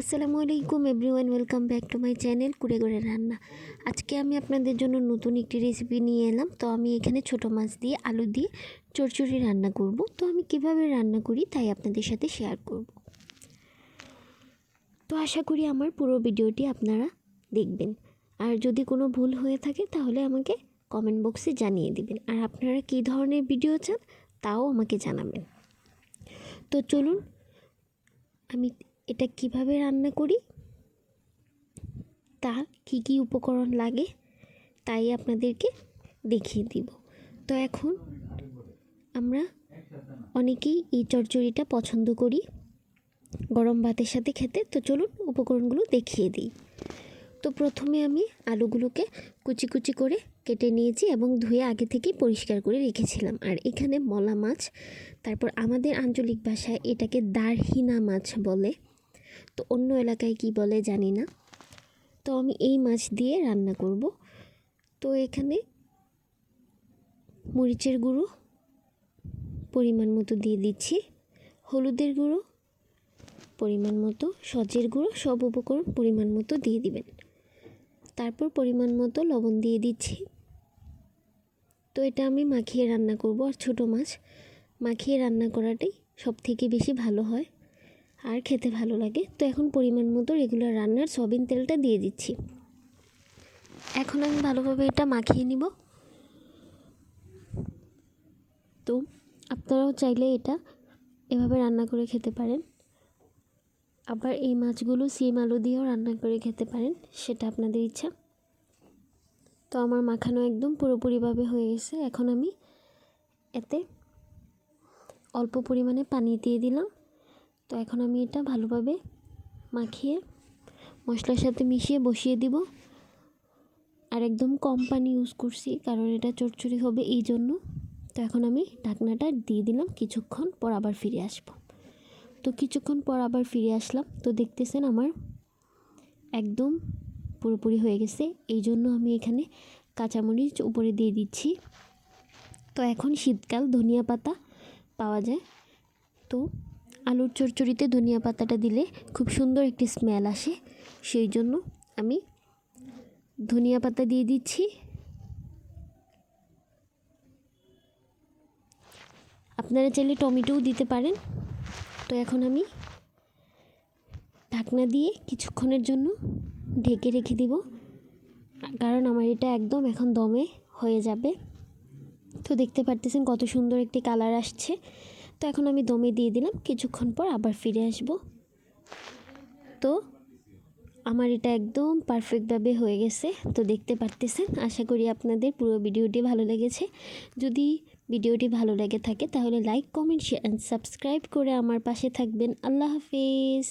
আসসালামু আলাইকুম everyone, welcome back to my channel কুড়ে করে রান্না। আজকে আমি আপনাদের জন্য নতুন একটি রেসিপি নিয়ে এলাম। তো আমি এখানে ছোট মাছ দিয়ে, আলু দিয়ে চচ্চড়ি রান্না করব। তো আমি কীভাবে রান্না করি তাই আপনাদের সাথে শেয়ার করব। তো আশা করি আমার পুরো ভিডিওটি আপনারা দেখবেন। আর যদি কোনো ভুল হয়ে থাকে তাহলে আমাকে কমেন্ট বক্সে জানিয়ে দিবেন। আর আপনারা কী ধরনের ভিডিও চান তাও আমাকে জানাবেন। তো চলুন, আমি এটা কীভাবে রান্না করি? তা কি কি উপকরণ লাগে? তাই আপনাদেরকে দেখিয়ে দিব। তো এখন আমরা অনেকেই এই চচ্চড়িটা পছন্দ করি গরম ভাতের সাথে খেতে। তো চলুন উপকরণগুলো দেখিয়ে দিই। তো প্রথমে আমি আলুগুলোকে কুচি কুচি করে কেটে নিয়েছি এবং ধুয়ে আগে থেকেই পরিষ্কার করে রেখেছিলাম। আর এখানে মলা মাছ, তারপর আমাদের আঞ্চলিক ভাষায় এটাকে দারহিনা মাছ বলে। তো অন্য এলাকায় কি বলে জানি না। তো আমি এই মাছ দিয়ে রান্না করব। তো এখানে মরিচের গুঁড়ো পরিমাণ মতো দিয়ে দিচ্ছি। হলুদের গুঁড়ো পরিমাণ মতো, সজের গুঁড়ো, সব উপকরণ পরিমাণ মতো দিয়ে দিবেন। তারপর পরিমাণ মতো লবণ দিয়ে দিচ্ছি। তো এটা আমি মাখিয়ে রান্না করব, আর ছোটো মাছ। মাখিয়ে রান্না করাটাই সব থেকে বেশি ভালো হয়। আর খেতে ভালো লাগে। তো এখন পরিমাণ মতো রেগুলার রান্নার সবিন তেলটা দিয়ে দিচ্ছি। এখন আমি ভালোভাবে এটা মাখিয়ে নিব। তো আপনারাও চাইলে এটা এভাবে রান্না করে খেতে পারেন। আবার এই মাছগুলো সিম আলু দিয়েও রান্না করে খেতে পারেন, সেটা আপনাদের ইচ্ছা। তো আমার মাখানো একদম পুরোপুরিভাবে হয়ে গেছে। এখন আমি এতে অল্প পরিমাণে পানি দিয়ে দিলাম। তো এখন আমি এটা ভালোভাবে মাখিয়ে মশলার সাথে মিশিয়ে বসিয়ে দিব। আর একদম কম পানি ইউজ করছি, কারণ এটা চটচড়ি হবে এই জন্য। তো এখন আমি ঢাকনাটা দিয়ে দিলাম, কিছুক্ষণ পর আবার ফিরে আসব। তো কিছুক্ষণ পর আবার ফিরে আসলাম। তো দেখতেছেন আমার একদম পুরোপুরি হয়ে গেছে। এই জন্য আমি এখানে কাঁচামরিচ উপরে দিয়ে দিচ্ছি। তো এখন শীতকাল, ধনিয়া পাতা পাওয়া যায়। তো আলুর চচ্চড়িতে ধনিয়া পাতাটা দিলে খুব সুন্দর একটি স্মেল আসে। সেই জন্য আমি ধনিয়া পাতা দিয়ে দিচ্ছি। আপনারা চাইলে টমেটোও দিতে পারেন। তো এখন আমি ঢাকনা দিয়ে কিছুক্ষণের জন্য ঢেকে রেখে দিব। কারণ আমার এটা একদম এখন দমে হয়ে যাবে। তো দেখতে পারতেছেন কত সুন্দর একটি কালার আসছে। তো এখন আমি দমে দিয়ে দিলাম, কিছুক্ষণ পর আবার ফিরে আসব। তো আমার এটা একদম পারফেক্টভাবে হয়ে গেছে, তো দেখতে পারতেছেন, আশা করি আপনাদের পুরো ভিডিওটি ভালো লেগেছে। যদি ভিডিওটি ভালো লেগে থাকে তাহলে like comment share and subscribe করে আমার পাশে থাকবেন। আল্লাহ হাফিজ।